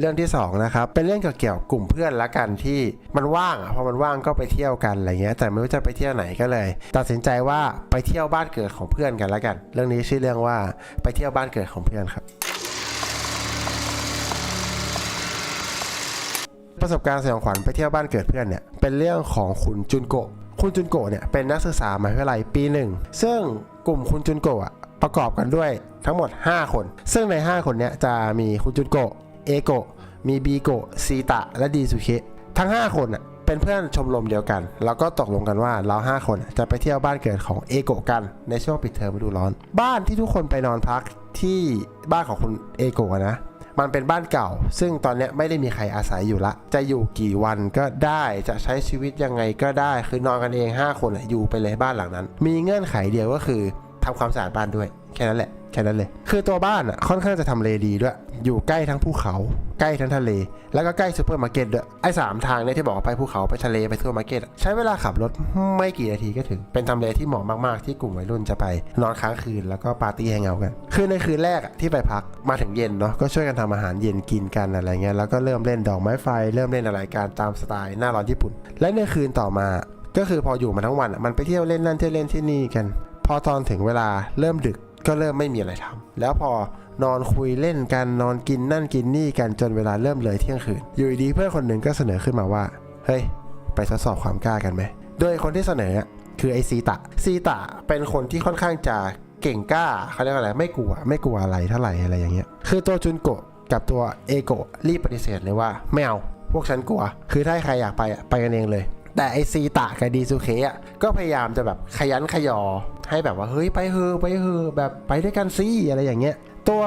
เรื่องที่สองนะครับเป็นเรื่องเกี่ยวกับกลุ่มเพื่อนละกันที่มันว่างอะพอมันว่างก็ไปเที่ยวกันอะไรเงี้ยแต่ไม่รู้จะไปเที่ยวไหนก็เลย ตัดสินใจว่าไปเที่ยวบ้านเกิดของเพื่อนกันละกัน เรื่องนี้ชื่อเรื่องว่าไปเที่ยวบ้านเกิดของเพื่อนครับประสบการณ์สยองขวัญไปเที่ยวบ้านเกิดเพื่อนเนี่ยเป็นเรื่องของคุณจุนโกะคุณจุนโกะเนี่ยเป็นนักศึกษามหาวิทยาลัยปีหนึ่งซึ่งกลุ่มคุณจุนโกอะประกอบกันด้วยทั้งหมด 5 คน ซึ่งใน 5 คนเนี้ยจะมีคุณจุนโกะ เอโกะมีบีโกะซีตะ และดีซูเคทั้ง 5 คนเป็นเพื่อนชมรมเดียวกัน แล้วก็ตกลงกันว่าเรา 5 คนจะไปเที่ยวบ้านเกิดของเอโกะกันในช่วงปิดเทอมฤดูร้อน บ้านที่ทุกคนไปนอนพักที่บ้านของคุณเอโกะนะมันเป็นบ้านเก่า ซึ่งตอนนี้ไม่ได้มีใครอาศัยอยู่ละ จะอยู่กี่วันก็ได้จะใช้ชีวิตยังไงก็ได้ คือนอนกันเอง 5 คนอะอยู่ไปเลยบ้านหลังนั้น มีเงื่อนไขเดียวก็คือทำความสะอาดบ้านด้วย แค่นั้นแหละ แค่นั้นเลย คือตัวบ้านอะค่อนข้างจะทำเลดีด้วย อยู่ใกล้ทั้งภูเขา ใกล้ทั้งทะเล แล้วก็ใกล้ซูเปอร์มาร์เก็ตด้วย ไอ้สามทางเนี่ยที่บอกว่าไปภูเขาไปทะเลไปซูเปอร์มาร์เก็ตใช้เวลาขับรถไม่กี่นาทีก็ถึง เป็นทำเลที่เหมาะมากๆที่กลุ่มวัยรุ่นจะไป นอนค้างคืนแล้วก็ปาร์ตี้แฮงเอาท์กัน คือในคืนแรกที่ไปพักมาถึงเย็นเนาะก็ช่วยกันทำอาหารเย็นกินกันอะไรเงี้ย แล้วก็เริ่มเล่นดอกไม้ไฟ เริ่มเล่นอะไรการตามสไตล์หน้าร้อนญี่ปุ่น และในคืนต่อมา ก็คือพออยู่มาทั้งวันมันไปเที่ยวเล่นนั่นเที่ยวเล่นที่นี่กัน พอตอนถึงเวลาเริ่มดึก ก็เริ่มไม่มีอะไรทำแล้วพอนอนคุยเล่นกันนอนกินนั่นกินนี่กันจนเวลาเริ่มเลยเที่ยงคืน อยู่ดีเพื่อนคนหนึ่งก็เสนอขึ้นมาว่า เฮ้ย ไปทดสอบความกล้ากันไหม โดยคนที่เสนอคือไอซีตะ ซีตะเป็นคนที่ค่อนข้างจะเก่งกล้าเขาเรียกว่าอะไรไม่กลัว ไม่กลัวอะไรเท่าไหร่อะไรอย่างเงี้ย คือตัวจุนโกะกับตัวเอโกะรีบปฏิเสธเลยว่าไม่เอาพวกฉันกลัว คือถ้าใครอยากไปไปกันเองเลย แต่ไอซีตะกับดีซูเคอะก็พยายามจะแบบขยันขยอ ให้แบบว่าเฮ้ยไปเฮอะไปเฮอะแบบไปด้วยกันสิอะไรอย่างเงี้ย ตัว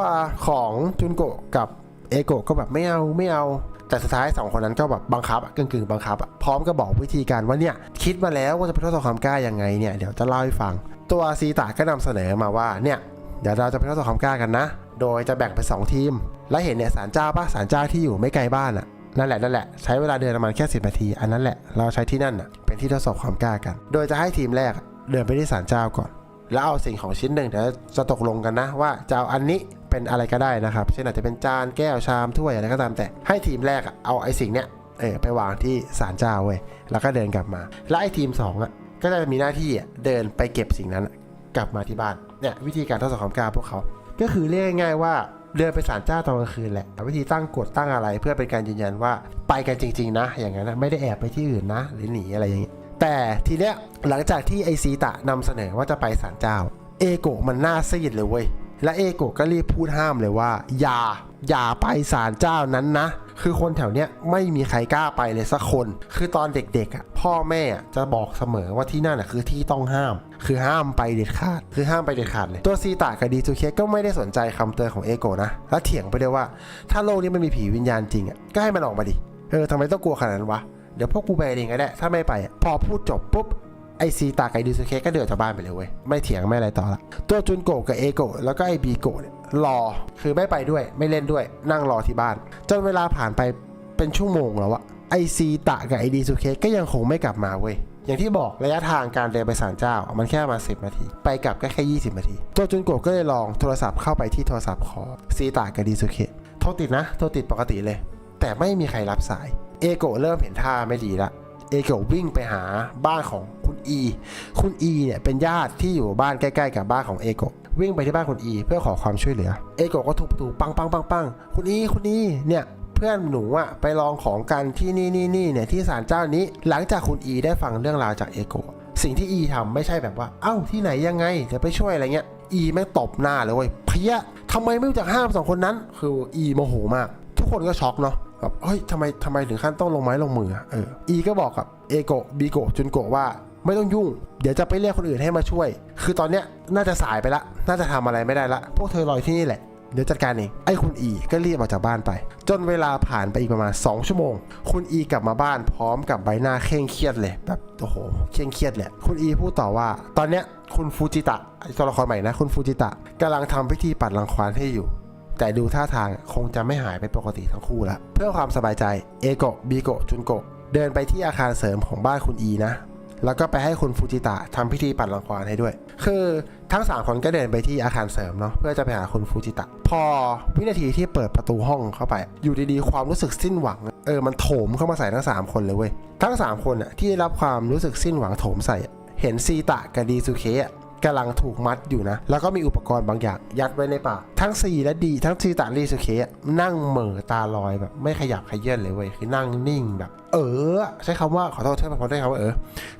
ของจุนโกะกับเอโกะก็แบบไม่เอาไม่เอา แต่สุดท้ายสองคนนั้นก็แบบบังคับอะกึ่งๆบังคับ พร้อมกับอกวิธีการว่าเนี่ยคิดมาแล้วว่าจะไปทดสอบความกล้ายังไงเนี่ยเดี๋ยวจะเล่าให้ฟัง ตัวซีตะก็นำเสนอมาว่าเนี่ยเดี๋ยวเราจะไปทดสอบความกล้ากันนะ โดยจะแบ่งเป็นสองทีม และเห็นเนี่ยศาลเจ้าปะศาลเจ้าที่อยู่ไม่ไกลบ้านอะนั่นแหละนั่นแหละใช้เวลาเดินประมาณแค่สินาที อันนั้นแหละเราใช้ที่นั่นอะเป็นที่ทดสอบความกล้ากัน โดยจะให้ทีมแรก เดินไปที่ศาลเจ้าก่อน แล้วเอาสิ่งของชิ้นหนึ่งเดี๋ยวจะตกลงกันนะว่าจะเอาอันนี้เป็นอะไรก็ได้นะครับ เช่นอาจจะเป็นจานแก้วชามถ้วยอะไรก็ตามแต่ให้ทีมแรกเอาไอ้สิ่งเนี้ยเออไปวางที่ศาลเจ้าเว้ยแล้วก็เดินกลับมา แล้วไอ้ทีมสองอะก็จะมีหน้าที่เดินไปเก็บสิ่งนั้นกลับมาที่บ้านเนี่ยวิธีการทดสอบความกล้าพวกเขา ก็คือเรียกง่ายๆว่าเดินไปศาลเจ้าตอนกลางคืนแหละวิธีตั้งกฎตั้งอะไร เพื่อเป็นการยืนยันว่าไปกันจริง ๆ นะ อย่างนั้นนะไม่ได้แอบไปที่อื่นนะ หรือหนีอะไรอย่างนี้ แต่ทีเนี้ยหลังจากที่ไอซีตะนำเสนอว่าจะไปศาลเจ้า เอโกะมันหน้าซีดเลยเว้ยและเอโกะก็รีบพูดห้ามเลยว่า อย่าอย่าไปศาลเจ้านั้นนะ คือคนแถวเนี้ยไม่มีใครกล้าไปเลยสักคน คือตอนเด็กๆอะพ่อแม่จะบอกเสมอว่าที่นั่นอะคือที่ต้องห้าม คือห้ามไปเด็ดขาด คือห้ามไปเด็ดขาดเลย ตัวซีตะกับดีจูเคก็ไม่ได้สนใจคำเตือนของเอโกะนะ แล้วเถียงไปด้วยว่า ถ้าโลกนี้มันมีผีวิญญาณจริงอะก็ให้มันออกมาดิ เออทำไมต้องกลัวขนาดนั้นวะ เดี๋ยวพวกกูไปเองก็ได้ถ้าไม่ไป พอพูดจบปุ๊บไอซีตากับไอดิซูเคก็เดินจากบ้านไปเลยเว้ยไม่เถียงไม่อะไรต่อละตัวจุนโกะกับเอโกะแล้วก็ไอบีโกะเนี่ยรอคือไม่ไปด้วยไม่เล่นด้วยนั่งรอที่บ้าน จนเวลาผ่านไปเป็นชั่วโมงแล้วอะไอซีตะกับไอดิซูเคก็ยังคงไม่กลับมาเว้ยอย่างที่บอกระยะทางการเดินไปศาลเจ้า มันแค่มาณ10นาที ไปกลับก็แค่ 20 นาที ตัวจุนโกะก็เลยลองโทรศัพท์เข้าไปที่โทรศัพท์ของซีตะกับดิซูเคโทรติดนะ โทรติดปกติเลย แต่ไม่มีใครรับสาย เอโกะเริ่มเห็นท่าไม่ดีละเอโกะวิ่งไปหาบ้านของคุณอี คุณอีเนี่ยเป็นญาติที่อยู่บ้านใกล้ ๆ กับบ้านของเอโกะวิ่งไปที่บ้านคุณอี เพื่อขอความช่วยเหลือ เอโกะก็ทุบประตูปังปังปังปังคุณอีคุณอีเนี่ยเพื่อนหนูอะไปลองของกันที่นี่นี่นี่เนี่ยที่ศาลเจ้านี้ หลังจากคุณอีได้ฟังเรื่องราวจากเอโกะสิ่งที่อีทำไม่ใช่แบบว่า เอ้าที่ไหนยังไงจะไปช่วยอะไรเงี้ยอีแม่งตบหน้าเลยเว้ยเพี้ยทำไมไม่รู้จักห้ามสองคนนั้น คืออีโมโหมาก ทุกคนก็ช็อกเนาะ แบบเฮ้ยทำไมทำไมถึงขั้นต้องลงไม้ลงมืออะเอออีก็บอกกับเอโกะบีโกะจุนโกะว่าไม่ต้องยุ่ง เดี๋ยวจะไปเรียกคนอื่นให้มาช่วย คือตอนเนี้ยน่าจะสายไปละ น่าจะทำอะไรไม่ได้ละ พวกเธอรอยที่นี่แหละ เดี๋ยวจัดการเอง ไอ้คุณอีก็รีบออกจากบ้านไป จนเวลาผ่านไปอีกประมาณ 2 ชั่วโมง คุณอีกลับมาบ้านพร้อมกับใบหน้าเคร่งเครียดเลย แบบโอ้โห เคร่งเครียดเลยคุณอีพูดต่อว่า ตอนเนี้ยคุณฟูจิตะตัวละครใหม่นะ คุณฟูจิตะกำลังทำพิธีปัดรังควานให้อยู่ แต่ดูท่าทางคงจะไม่หายไปปกติทั้งคู่ละเพื่อความสบายใจเอโกะบีโกะจุนโกะเดินไปที่อาคารเสริมของบ้านคุณอีนะ แล้วก็ไปให้คุณฟูจิตะทำพิธีปัดรังควานให้ด้วย คือทั้ง3คนก็เดินไปที่อาคารเสริมเนาะเพื่อจะไปหาคุณฟูจิตะ พอวินาทีที่เปิดประตูห้องเข้าไป อยู่ดีๆความรู้สึกสิ้นหวัง เออมันโถมเข้ามาใส่ทั้ง 3 คนเลยเว้ยทั้ง 3 คนอะที่ได้รับความรู้สึกสิ้นหวังโถมใส่ เห็นซีตะกับดีซูเคะ กำลังถูกมัดอยู่นะ แล้วก็มีอุปกรณ์บางอย่างยัดไว้ในปาก ทั้งซีและดี ทั้งซีตาลีสุเคะนั่งเหม่อตาลอยแบบ ไม่ขยับขยื่นเลยเว้ย คือนั่งนิ่งแบบเออ ใช้คำว่าขอโทษใช้คำว่าได้คำว่าเออ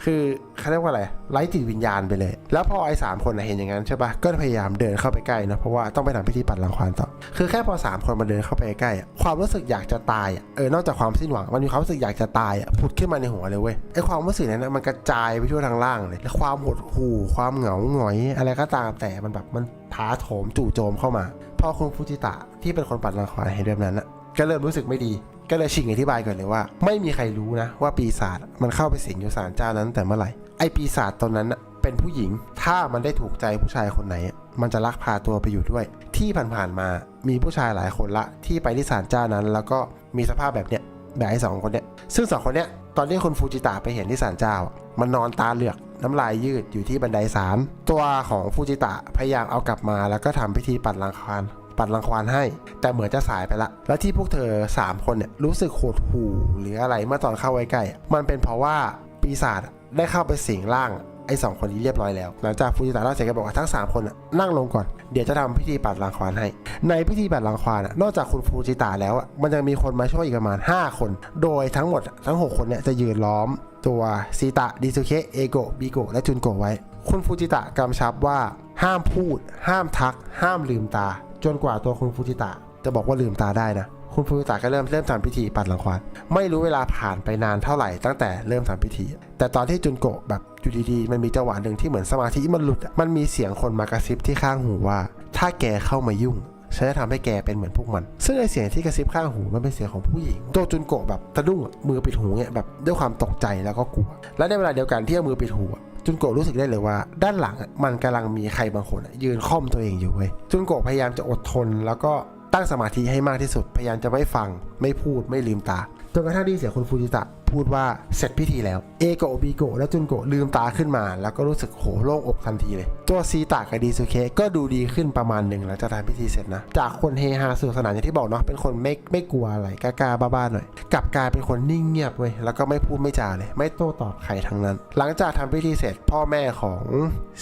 คือเขาเรียกว่าอะไรไร้จิตวิญญาณไปเลย แล้วพอไอ้สามคนนะเห็นอย่างนั้นใช่ปะก็พยายามเดินเข้าไปใกล้นะเพราะว่าต้องไปทำพิธีปัดรังควานต่อคือแค่พอสามคนมาเดินเข้าไปใกล้อะความรู้สึกอยากจะตายเออนอกจากความสิ้นหวังมันมีความรู้สึกอยากจะตายอะผุดขึ้นมาในหัวเลยเว้ยไอ้ความรู้สึกนั้นมันกระจายไปทั่วทางล่างเลยแล้วความหดหู่ความเหงาหงอย อะไรก็ตามแต่มันแบบมันท้าโถมจู่โจมเข้ามาพอคุณฟูจิตะที่เป็นคนปัดรังควานเห็นแบบนั้นอะก็เริ่มรู้สึกไม่ดี ก็เลยชิงอธิบายก่อนเลยว่า ไม่มีใครรู้นะว่าปีศาจมันเข้าไปสิงอยู่ศาลเจ้านั้นแต่เมื่อไหร่ไอปีศาจตอนนั้นเป็นผู้หญิง ถ้ามันได้ถูกใจผู้ชายคนไหน มันจะลักพาตัวไปอยู่ด้วย ที่ผ่านๆมามีผู้ชายหลายคนละที่ไปที่ศาลเจ้านั้น แล้วก็มีสภาพแบบเนี้ยแบบไอ้สองคนเนี้ยซึ่งสองคนเนี้ยตอนที่คุณฟูจิตะไปเห็นที่ศาลเจ้า มันนอนตาเหลือกน้ำลายยืดอยู่ที่บันไดศาลตัวของฟูจิตะพยายามเอากลับมาแล้วก็ทำพิธีปัดรังควาน ปัดรังควานให้ แต่เหมือนจะสายไปละ แล้วที่พวกเธอ 3 คนเนี่ยรู้สึกโหดหู่หรืออะไรเมื่อตอนเข้าไว้ใกล้ มันเป็นเพราะว่าปีศาจได้เข้าไปสิงร่างไอ้สองคนนี้เรียบร้อยแล้ว หลังจากฟูจิตะเล่าเสร็จก็บอกว่าทั้ง 3 คนนั่งลงก่อน เดี๋ยวจะทำพิธีปัดรังควานให้ ในพิธีปัดรังควานนอกจากคุณฟูจิตะแล้ว มันยังมีคนมาช่วยอีกประมาณ 5 คน โดยทั้งหมดทั้ง 6 คนเนี่ยจะยืนล้อม ตัวซีตะดิซูเคะเอโกะบิโกะและจุนโกะไว้ คุณฟูจิตะกำชับว่าห้ามพูด ห้ามทัก ห้ามลืมตา จนกว่าตัวคุณฟูจิตะจะบอกว่าลืมตาได้นะ คุณฟูจิตะก็เริ่มเริ่มทำพิธีปัดรังควานไม่รู้เวลาผ่านไปนานเท่าไหร่ตั้งแต่เริ่มทำพิธี แต่ตอนที่จุนโกะแบบอยู่ดีๆ มันมีจังหวะหนึ่งที่เหมือนสมาธิมันหลุด มันมีเสียงคนมากระซิบที่ข้างหูว่า ถ้าแกเข้ามายุ่งฉันจะทำให้แกเป็นเหมือนพวกมัน ซึ่งไอเสียงที่กระซิบข้างหูมันเป็นเสียงของผู้หญิงตัวจุนโกะแบบตะดุ้งมือปิดหูเนี่ยแบบด้วยความตกใจแล้วก็กลัว และในเวลาเดียวกันที่เอามือปิดหู จุนโกะรู้สึกได้เลยว่า ด้านหลังมันกำลังมีใครบางคนยืนค่อมตัวเองอยู่เว้ยจุนโกะพยายามจะอดทนแล้วก็ตั้งสมาธิให้มากที่สุด พยายามจะไม่ฟัง ไม่พูดไม่ลืมตา นกระทั่งได้เสียงคุณฟูจิตะพูดว่าเสร็จพิธีแล้ว เอโกะบีโกะและจุนโกะลืมตาขึ้นมา แล้วก็รู้สึกโหโล่งอกทันทีเลย ตัวซีตะกับดีซูเคะก็ดูดีขึ้นประมาณหนึ่งหลังจากทำพิธีเสร็จนะ จากคนเฮฮาสนุกสนานอย่างที่บอกเนาะเป็นคนไม่ไม่กลัวอะไรกล้าๆบ้าๆหน่อยกลับกลายเป็นคนนิ่งเงียบเว้ยแล้วก็ไม่พูดไม่จาเลย ไม่โต้ตอบใครทั้งนั้น หลังจากทำพิธีเสร็จพ่อแม่ของ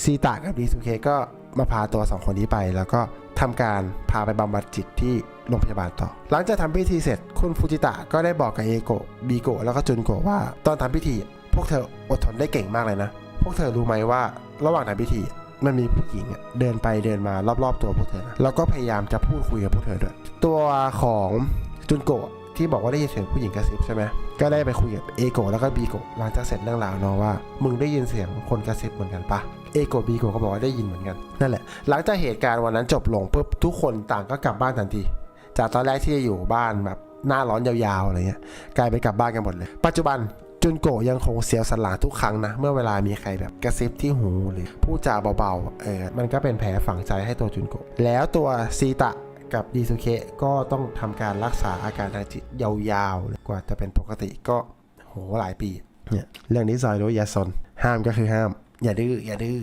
ซีตะกับดีซูเคะก็มาพาตัวสองคนนี้ไปแล้วก็ ทำการพาไปบำบัดจิตที่โรงพยาบาลต่อ หลังจากทำพิธีเสร็จคุณฟูจิตะก็ได้บอกกับเอโกะบีโกะแล้วก็จุนโกะว่า ตอนทำพิธี พวกเธออดทนได้เก่งมากเลยนะ พวกเธอรู้ไหมว่าระหว่างทำพิธีมันมีผู้หญิงเดินไปเดินมารอบๆตัวพวกเธอนะแล้วก็พยายามจะพูดคุยกับพวกเธอด้วยตัวของจุนโกะที่บอกว่าได้ยินเสียงผู้หญิงกระซิบใช่ไหม ก็ได้ไปคุยกับเอโกแล้วก็บีโกหลังจากเสร็จเรื่องราวเนาะว่า มึงได้ยินเสียงคนกระซิบเหมือนกันปะเอโกบีโกก็บอกว่าได้ยินเหมือนกันนั่นแหละ หลังจากเหตุการณ์วันนั้นจบลงปุ๊บทุกคนต่างก็กลับบ้านทันที จากตอนแรกที่จะอยู่บ้านแบบหน้าร้อนยาวๆอะไรเงี้ยกลายไปกลับบ้านกันหมดเลย ปัจจุบันจุนโกยังคงเสียวสันหลังทุกครั้งนะ เมื่อเวลามีใครแบบกระซิบที่หูหรือพูดจาเบาๆเออมันก็เป็นแผลฝังใจให้ตัวจุนโกแล้วตัวซีตะ กับดีซูเคก็ต้องทำการรักษาอาการทางจิตยาวๆ กว่าจะเป็นปกติก็โหหลายปีเนี่ยเรื่องนี้ซอยรู้อย่าซนห้ามก็คือห้าม อย่าดื้ออย่าดื้อ